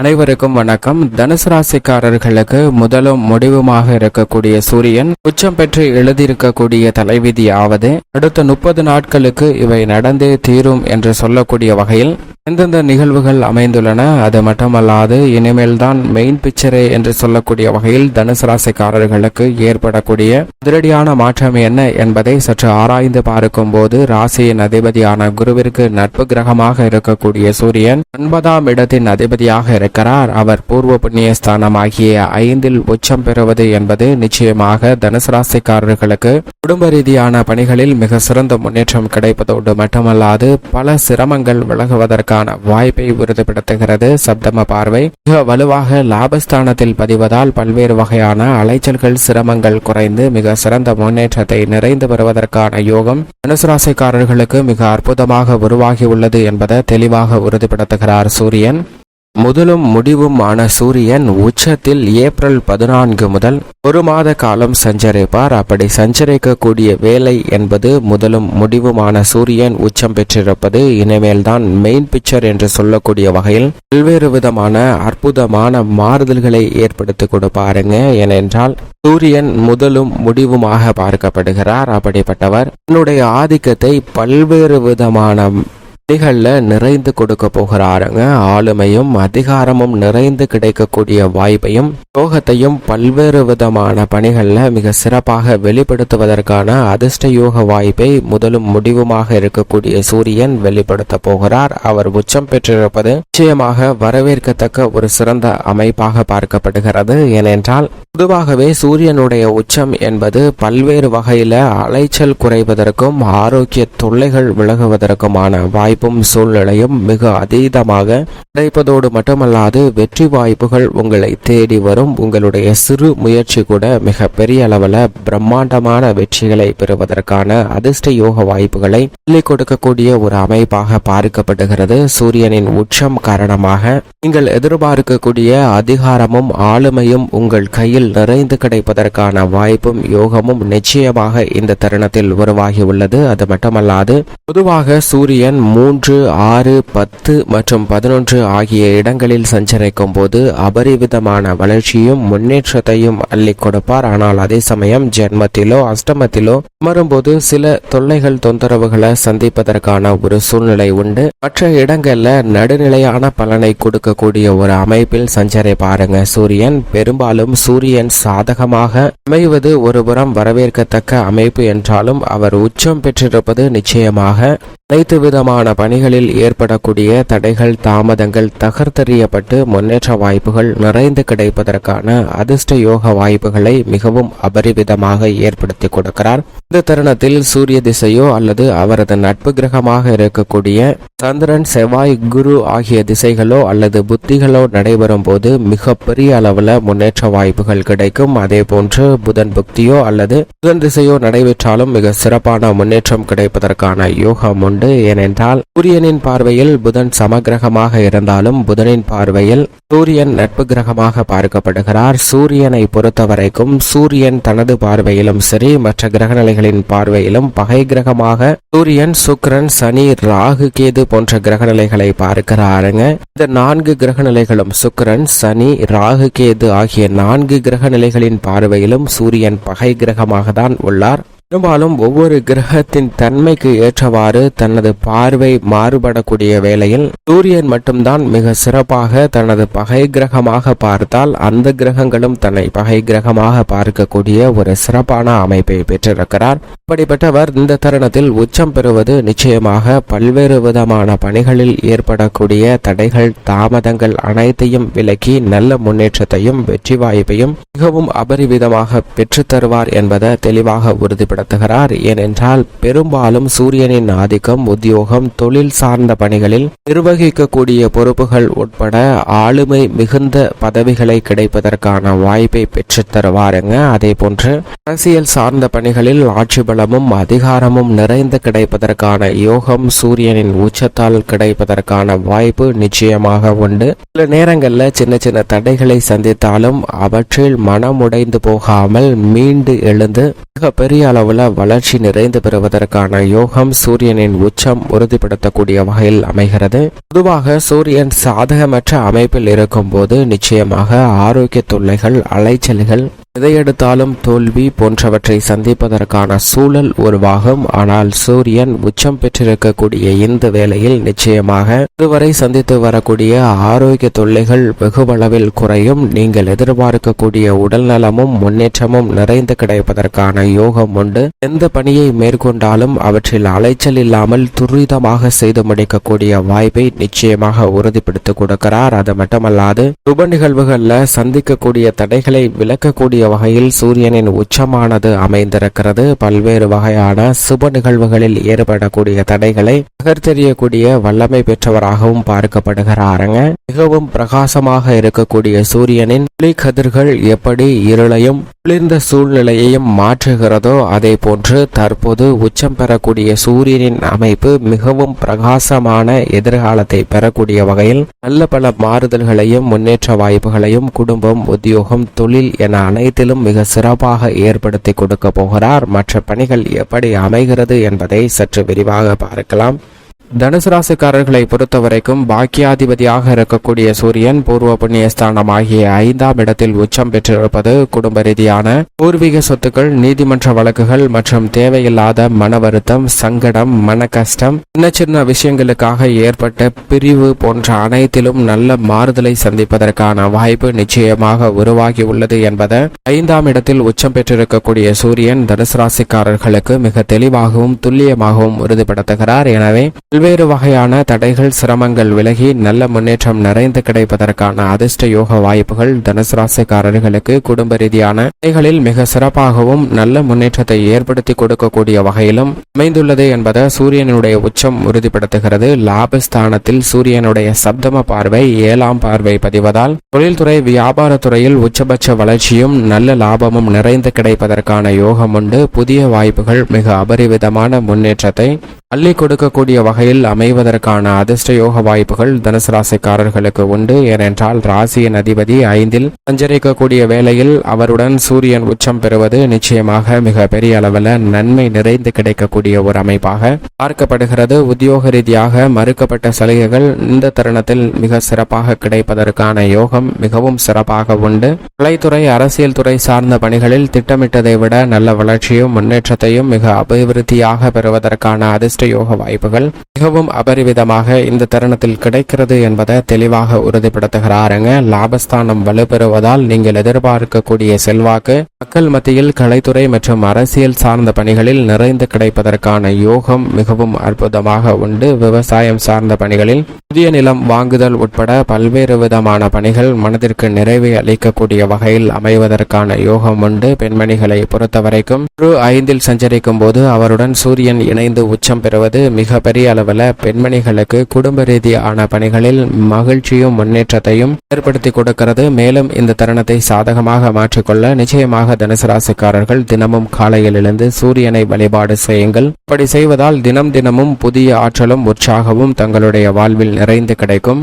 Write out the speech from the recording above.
அனைவருக்கும் வணக்கம். தனுசு ராசிக்காரர்களுக்கு முதலும் முடிவுமாக இருக்கக்கூடிய சூரியன் உச்சம் பெற்று எழுதியிருக்கக்கூடிய தலைவிதி ஆவது அடுத்த முப்பது நாட்களுக்கு இவை நடந்தே தீரும் என்று சொல்லக்கூடிய வகையில் எந்தெந்த நிகழ்வுகள் அமைந்துள்ளன அது மட்டுமல்லாது இனிமேல் தான் மெயின் பிக்சரே என்று சொல்லக்கூடிய வகையில் தனுசு ராசிக்காரர்களுக்கு ஏற்படக்கூடிய அதிரடியான மாற்றம் என்ன என்பதை சற்று ஆராய்ந்து பார்க்கும் போது ராசியின் அதிபதியான குருவிற்கு நட்பு கிரகமாக இருக்கக்கூடிய சூரியன் ஒன்பதாம் இடத்தின் அதிபதியாக இருக்கிறார் அவர் பூர்வ புண்ணிய ஸ்தானமாகிய ஐந்தில் உச்சம் பெறுவது என்பது நிச்சயமாக தனுசு ராசிக்காரர்களுக்கு குடும்ப ரீதியான பணிகளில் மிக சிறந்த முன்னேற்றம் கிடைப்பதோடு மட்டுமல்லாது பல சிரமங்கள் விலகுவதற்கான வாய்ப்பை உறுதிப்படுத்துகிறது. சப்தம பார்வை மிக வலுவாக லாபஸ்தானத்தில் பதிவதால் பல்வேறு வகையான அலைச்சல்கள் சிரமங்கள் குறைந்து மிக சிறந்த முன்னேற்றத்தை நிறைந்து வருவதற்கான யோகம் தனுசு ராசிக்காரர்களுக்கு மிக அற்புதமாக உருவாகி உள்ளது என்பதை தெளிவாக உறுதிப்படுத்துகிறார் சூரியன். முதலும் முடிவுமான சூரியன் உச்சத்தில் ஏப்ரல் பதினான்கு முதல் ஒரு மாத காலம் சஞ்சரிப்பார். அப்படி சஞ்சரிக்கக்கூடிய வேலை என்பது முதலும் முடிவுமான சூரியன் உச்சம் பெற்றிருப்பது. இனிமேல்தான் மெயின் பிக்சர் என்று சொல்லக்கூடிய வகையில் பல்வேறு விதமான அற்புதமான மாறுதல்களை ஏற்படுத்தி கொடுப்பாருங்க. ஏனென்றால் சூரியன் முதலும் முடிவுமாக பார்க்கப்படுகிறார். அப்படிப்பட்டவர் தன்னுடைய ஆதிக்கத்தை பல்வேறு விதமான பணிகளில் நிறைந்து கொடுக்க போகிறாருங்க. ஆளுமையும் அதிகாரமும் நிறைந்து கிடைக்கக்கூடிய வாய்ப்பையும் யோகத்தையும் பல்வேறு விதமான பணிகளில் மிக சிறப்பாக வெளிப்படுத்துவதற்கான அதிர்ஷ்ட யோக வாய்ப்பை முதலும் முடிவுமாக இருக்கக்கூடிய சூரியன் வெளிப்படுத்த போகிறார். அவர் உச்சம் பெற்றிருப்பது நிச்சயமாக வரவேற்கத்தக்க ஒரு சிறந்த அமைப்பாக பார்க்கப்படுகிறது. ஏனென்றால் பொதுவாகவே சூரியனுடைய உச்சம் என்பது பல்வேறு வகையில அலைச்சல் குறைவதற்கும் ஆரோக்கிய தொல்லைகள் விலகுவதற்குமான வாய்ப்பு வாய்ப்பும் சூழ்நிலையும் மிக அதீதமாக கிடைப்பதோடு மட்டுமல்லாது வெற்றி வாய்ப்புகள் உங்களை தேடி வரும். உங்களுடைய சிறு முயற்சி கூட மிக பெரிய அளவில் பிரம்மாண்டமான வெற்றிகளை பெறுவதற்கான அதிர்ஷ்ட யோக வாய்ப்புகளை சொல்லிக் கொடுக்கக்கூடிய ஒரு அமைப்பாக பார்க்கப்படுகிறது. சூரியனின் உச்சம் காரணமாக நீங்கள் எதிர்பார்க்கக்கூடிய அதிகாரமும் ஆளுமையும் உங்கள் கையில் நிறைந்து கிடைப்பதற்கான வாய்ப்பும் யோகமும் நிச்சயமாக இந்த தருணத்தில் உருவாகியுள்ளது. அது மட்டுமல்லாது பொதுவாக சூரியன் மூன்று ஆறு பத்து மற்றும் பதினொன்று ஆகிய இடங்களில் சஞ்சரிக்கும் போது அபரிவிதமான வளர்ச்சியும் முன்னேற்றத்தையும் அள்ளி கொடுப்பார். ஆனால் அதே சமயம் ஜென்மத்திலோ அஷ்டமத்திலோ அமரும்போது சில தொல்லைகள் தொந்தரவுகளை சந்திப்பதற்கான ஒரு சூழ்நிலை உண்டு. மற்ற இடங்கள்ல நடுநிலையான பலனை கொடுக்கக்கூடிய ஒரு அமைப்பில் சஞ்சரை பாருங்க. சூரியன் பெரும்பாலும் சூரியன் சாதகமாக அமைவது ஒருபுறம் வரவேற்கத்தக்க அமைப்பு என்றாலும் அவர் உச்சம் பெற்றிருப்பது நிச்சயமாக அனைத்து விதமான பணிகளில் ஏற்படக்கூடிய தடைகள் தாமதங்கள் தகர்த்தெறியப்பட்டு முன்னேற்ற வாய்ப்புகள் நிறைந்து கிடைப்பதற்கான அதிர்ஷ்ட யோக வாய்ப்புகளை மிகவும் அபரிவிதமாக ஏற்படுத்தி கொடுக்கிறார். இந்த தருணத்தில் சூரிய திசையோ அல்லது அவரது நட்பு கிரகமாக இருக்கக்கூடிய சந்திரன் செவ்வாய் குரு ஆகிய திசைகளோ அல்லது புத்திகளோ நடைபெறும் போது மிக பெரிய அளவுல முன்னேற்ற வாய்ப்புகள் கிடைக்கும். அதே போன்று புதன் புக்தியோ அல்லது புதன் திசையோ நடைபெற்றாலும் மிக சிறப்பான முன்னேற்றம் கிடைப்பதற்கான யோகம் உண்டு ஏனென்றால் சூரியனின் பார்வையில் புதன் சமகிரகமாக இருந்தாலும் புதனின் பார்வையில் சூரியன் நட்பு கிரகமாக பார்க்கப்படுகிறார். சூரியனை பொறுத்தவரைக்கும் சூரியன் தனது பார்வையிலும் சரி மற்ற கிரகநிலைகளின் பார்வையிலும் பகை கிரகமாக சூரியன் சுக்ரன் சனி ராகு கேது போன்ற கிரகநிலைகளை பார்க்கிறாருங்க. இந்த நான்கு கிரகநிலைகளும் சுக்கிரன் சனி ராகு கேது ஆகிய நான்கு கிரகநிலைகளின் பார்வையிலும் சூரியன் பகை கிரகமாக தான் உள்ளார். பெரும்பாலும் ஒவ்வொரு கிரகத்தின் தன்மைக்கு ஏற்றவாறு தனது பார்வை மாறுபடக்கூடிய வேளையில் சூரியன் மட்டும்தான் மிக சிறப்பாக தனது பகை கிரகமாக பார்த்தால் அந்த கிரகங்களும் தன்னை பகை கிரகமாக பார்க்கக்கூடிய ஒரு சிறப்பான அமைப்பை பெற்றிருக்கிறார். அப்படிப்பட்டவர் இந்த தருணத்தில் உச்சம் பெறுவது நிச்சயமாக பல்வேறு விதமான பணிகளில் ஏற்படக்கூடிய தடைகள் தாமதங்கள் அனைத்தையும் விலக்கி நல்ல முன்னேற்றத்தையும் வெற்றி வாய்ப்பையும் மிகவும் அபரிவிதமாக பெற்றுத்தருவார் என்பதை தெளிவாக நடத்துகிறார். ஏனென்றால் பெரும்பாலும் சூரியனின் ஆதிக்கம் உத்தியோகம் தொழில் சார்ந்த பணிகளில் நிர்வகிக்கக்கூடிய பொறுப்புகள் உட்பட ஆளுமை மிகுந்த பதவிகளை கிடைப்பதற்கான வாய்ப்பை பெற்றுத் தருவாருங்க. அதே போன்று அரசியல் சார்ந்த பணிகளில் ஆட்சி பலமும் அதிகாரமும் நிறைந்து கிடைப்பதற்கான யோகம் சூரியனின் உச்சத்தால் கிடைப்பதற்கான வாய்ப்பு நிச்சயமாக உண்டு. சில நேரங்களில் சின்ன சின்ன தடைகளை சந்தித்தாலும் அவற்றில் மனமுடைந்து போகாமல் மீண்டு எழுந்து மிக பெரிய அளவு அளவில் வளர்ச்சி நிறைந்து பெறுவதற்கான யோகம் சூரியனின் உச்சம் உறுதிப்படுத்தக்கூடிய வகையில் அமைகிறது. பொதுவாக சூரியன் சாதகமற்ற அமைப்பில் இருக்கும் போது நிச்சயமாக ஆரோக்கிய தொல்லைகள் அலைச்சல்கள் எதையெடுத்தாலும் தோல்வி போன்றவற்றை சந்திப்பதற்கான சூழல் உருவாகும். ஆனால் சூரியன் உச்சம் பெற்றிருக்கக்கூடிய இந்த வேளையில் நிச்சயமாக இதுவரை சந்தித்து வரக்கூடிய ஆரோக்கிய தொல்லைகள் வெகுவளவில் குறையும். நீங்கள் எதிர்பார்க்கக்கூடிய உடல் நலமும் முன்னேற்றமும் நிறைந்து கிடைப்பதற்கான யோகம் உண்டு. எந்த பணியை மேற்கொண்டாலும் அவற்றில் அலைச்சல் இல்லாமல் துரிதமாக செய்து முடிக்கக்கூடிய வாய்ப்பை நிச்சயமாக உறுதிப்படுத்தி கொடுக்கிறார். அது மட்டுமல்லாது சுப நிகழ்வுகளில் சந்திக்கக்கூடிய தடைகளை விளக்கக்கூடிய வகையில் சூரியனின் உச்சமானது அமைந்திருக்கிறது. பல்வேறு வகையான சுப நிகழ்வுகளில் ஏற்படக்கூடிய தடைகளை நகர்த்தெறியக்கூடிய வல்லமை பெற்றவராகவும் பார்க்கப்படுகிறாருங்க. மிகவும் பிரகாசமாக இருக்கக்கூடிய சூரியனின் ஒளி கதிர்கள் எப்படி இருளையும் குளிர்ந்த சூழ்நிலையையும் மாற்றுகிறதோ அதே போன்று தற்போது உச்சம் பெறக்கூடிய சூரியனின் அமைப்பு மிகவும் பிரகாசமான எதிர்காலத்தை பெறக்கூடிய வகையில் நல்ல பல மாறுதல்களையும் முன்னேற்ற வாய்ப்புகளையும் குடும்பம் உத்தியோகம் தொழில் என அனைத்திலும் மிக சிறப்பாக ஏற்படுத்தி கொடுக்க போகிறார். மற்ற பணிகள் எப்படி அமைகிறது என்பதை சற்று விரிவாக பார்க்கலாம். தனுசு ராசிக்காரர்களை பொறுத்தவரைக்கும் பாக்கியாதிபதியாக இருக்கக்கூடிய சூரியன் பூர்வ புண்ணியஸ்தானம் ஆகிய ஐந்தாம் இடத்தில் உச்சம் பெற்றிருப்பது குடும்ப ரீதியான பூர்வீக சொத்துக்கள் நீதிமன்ற வழக்குகள் மற்றும் தேவையில்லாத மன வருத்தம் சங்கடம் மன கஷ்டம் சின்ன சின்ன விஷயங்களுக்காக ஏற்பட்ட பிரிவு போன்ற அனைத்திலும் நல்ல மாறுதலை சந்திப்பதற்கான வாய்ப்பு நிச்சயமாக உருவாகி உள்ளது என்பதை ஐந்தாம் இடத்தில் உச்சம் பெற்றிருக்கக்கூடிய சூரியன் தனுசு ராசிக்காரர்களுக்கு மிக தெளிவாகவும் துல்லியமாகவும் உறுதிப்படுத்துகிறார். எனவே பல்வேறு வகையான தடைகள் சிரமங்கள் விலகி நல்ல முன்னேற்றம் நிறைந்து கிடைப்பதற்கான அதிர்ஷ்ட யோக வாய்ப்புகள் தனுசு ராசிக்காரர்களுக்கு குடும்ப ரீதியான தடைகளில் மிக சிறப்பாகவும் நல்ல முன்னேற்றத்தை ஏற்படுத்தி கொடுக்கக்கூடிய வகையிலும் அமைந்துள்ளது என்பதை சூரியனுடைய உச்சம் உறுதிப்படுத்துகிறது. லாபஸ்தானத்தில் சூரியனுடைய சப்தம பார்வை ஏழாம் பார்வை பதிவதால் தொழில்துறை வியாபாரத்துறையில் உச்சபட்ச வளர்ச்சியும் நல்ல லாபமும் நிறைந்து கிடைப்பதற்கான யோகம் உண்டு. புதிய வாய்ப்புகள் மிக அபரிவிதமான முன்னேற்றத்தை அள்ளி கொடுக்கக்கூடிய வகையில் அமைவதற்கான அதிர்ஷ்ட யோக வாய்ப்புகள் தனுசு ராசிக்காரர்களுக்கு உண்டு. ஏனென்றால் ராசியின் அதிபதி ஐந்தில் சஞ்சரிக்கக்கூடிய வேளையில் அவருடன் சூரியன் உச்சம் பெறுவது நிச்சயமாக மிக பெரிய அளவில் நன்மை நிறைந்து கிடைக்கக்கூடிய ஒரு அமைப்பாக பார்க்கப்படுகிறது. உத்தியோக ரீதியாக மறுக்கப்பட்ட சலுகைகள் இந்த தருணத்தில் மிக சிறப்பாக கிடைப்பதற்கான யோகம் மிகவும் சிறப்பாக உண்டு. கலைத்துறை அரசியல் துறை சார்ந்த பணிகளில் திட்டமிட்டதை விட நல்ல வளர்ச்சியும் முன்னேற்றத்தையும் மிக அபிவிருத்தியாக பெறுவதற்கான அதிர்ஷ்ட யோக வாய்ப்புகள் மிகவும் அபரிவிதமாக இந்த தருணத்தில் கிடைக்கிறது என்பதை தெளிவாக உறுதிப்படுத்துகிறாருங்க. லாபஸ்தானம் வலுப்பெறுவதால் நீங்கள் எதிர்பார்க்கக்கூடிய செல்வாக்கு மக்கள் மத்தியில் கலைத்துறை மற்றும் அரசியல் சார்ந்த பணிகளில் நிறைந்து கிடைப்பதற்கான யோகம் மிகவும் அற்புதமாக உண்டு. விவசாயம் சார்ந்த பணிகளில் புதிய நிலம் வாங்குதல் உட்பட பல்வேறு விதமான பணிகள் மனதிற்கு நிறைவை அளிக்கக்கூடிய வகையில் அமைவதற்கான யோகம் உண்டு. பெண்மணிகளை பொறுத்தவரைக்கும் குரு ஐந்தில் சஞ்சரிக்கும் போது அவருடன் சூரியன் இணைந்து உச்சம் பெறுவது மிக பெரிய அளவில் பெண்மணிகளுக்கு குடும்ப ரீதியான பணிகளில் மகிழ்ச்சியும் முன்னேற்றத்தையும் ஏற்படுத்தி கொடுக்கிறது. மேலும் இந்த தருணத்தை சாதகமாக மாற்றிக்கொள்ள நிச்சயமாக தனுசு ராசிக்காரர்கள் தினமும் காலையில் எழுந்து சூரியனை வழிபாடு செய்யுங்கள். இப்படி செய்வதால் தினம் தினமும் புதிய ஆற்றலும் உற்சாகமும் தங்களுடைய வாழ்வில் நிறைந்து கிடைக்கும்.